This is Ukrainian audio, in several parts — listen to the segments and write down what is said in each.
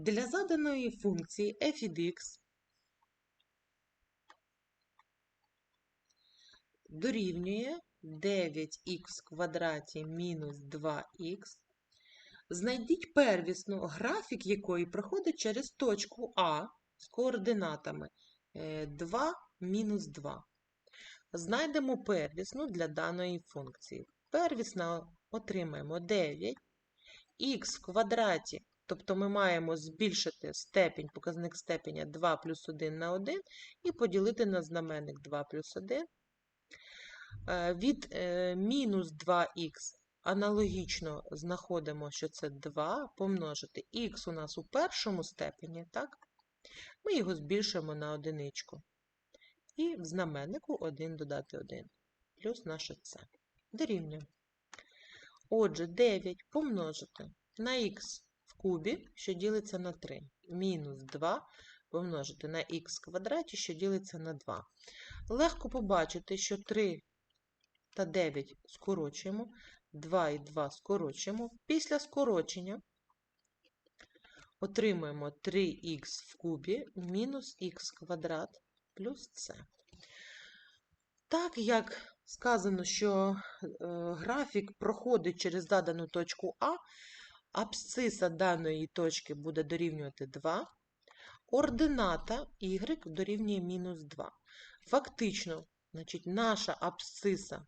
Для заданої функції f від x дорівнює 9х квадраті мінус 2х. Знайдіть первісну, графік якої проходить через точку А з координатами е, 2 мінус 2. Знайдемо первісну для даної функції. Первісна отримаємо 9 х в квадраті, тобто ми маємо збільшити степінь, показник степеня 2 плюс 1 на 1 і поділити на знаменник 2 плюс 1. Е, Від е, мінус 2х аналогічно знаходимо, що це 2 помножити х у нас у першому степені, так? Ми його збільшуємо на одиничку. І в знаменнику 1 додати 1, плюс наше це. Дорівнює. Отже, 9 помножити на х кубі, що ділиться на 3, мінус 2 помножити на х квадраті, що ділиться на 2. Легко побачити, що 3 та 9 скорочуємо, 2 і 2 скорочуємо. Після скорочення отримуємо 3х в кубі мінус х квадрат плюс c. Так як сказано, що е, графік проходить через задану точку А, абсциса даної точки буде дорівнювати 2, ордината y дорівнює мінус 2. Фактично, значить, наша абсциса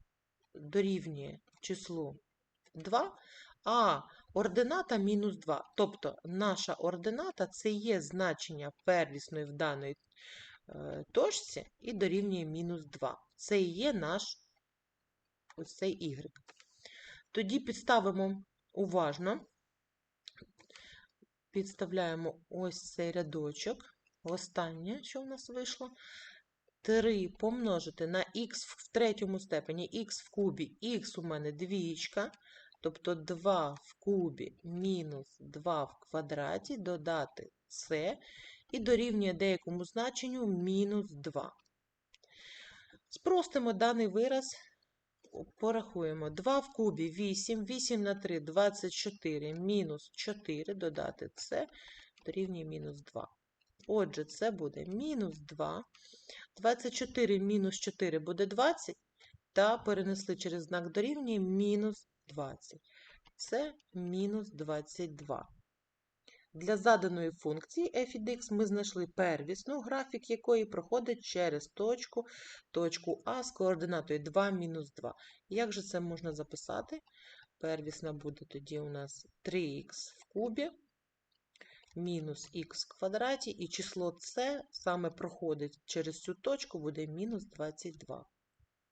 дорівнює числу 2, а ордината мінус 2. Тобто наша ордината це є значення первісної в даної е, точці і дорівнює мінус 2. Це і є наш ось цей y. Тоді підставимо уважно, підставляємо ось цей рядочок. Останнє, що в нас вийшло, 3 помножити на х в третьому степені, х в кубі, х у мене двічка, тобто 2 в кубі мінус 2 в квадраті, додати c, і дорівнює деякому значенню мінус 2. Спростимо даний вираз, порахуємо. 2 в кубі 8, 8 на 3 – 24, мінус 4, додати c, дорівнює мінус 2. Отже, це буде мінус 2. 24 мінус 4 буде 20, та перенесли через знак дорівнює мінус 20. Це мінус 22. Для заданої функції f x ми знайшли первісну, графік якої проходить через точку, точку А з координатою 2 мінус 2. Як же це можна записати? Первісна буде тоді у нас 3х в кубі мінус х в квадраті, і число c саме проходить через цю точку, буде мінус 22.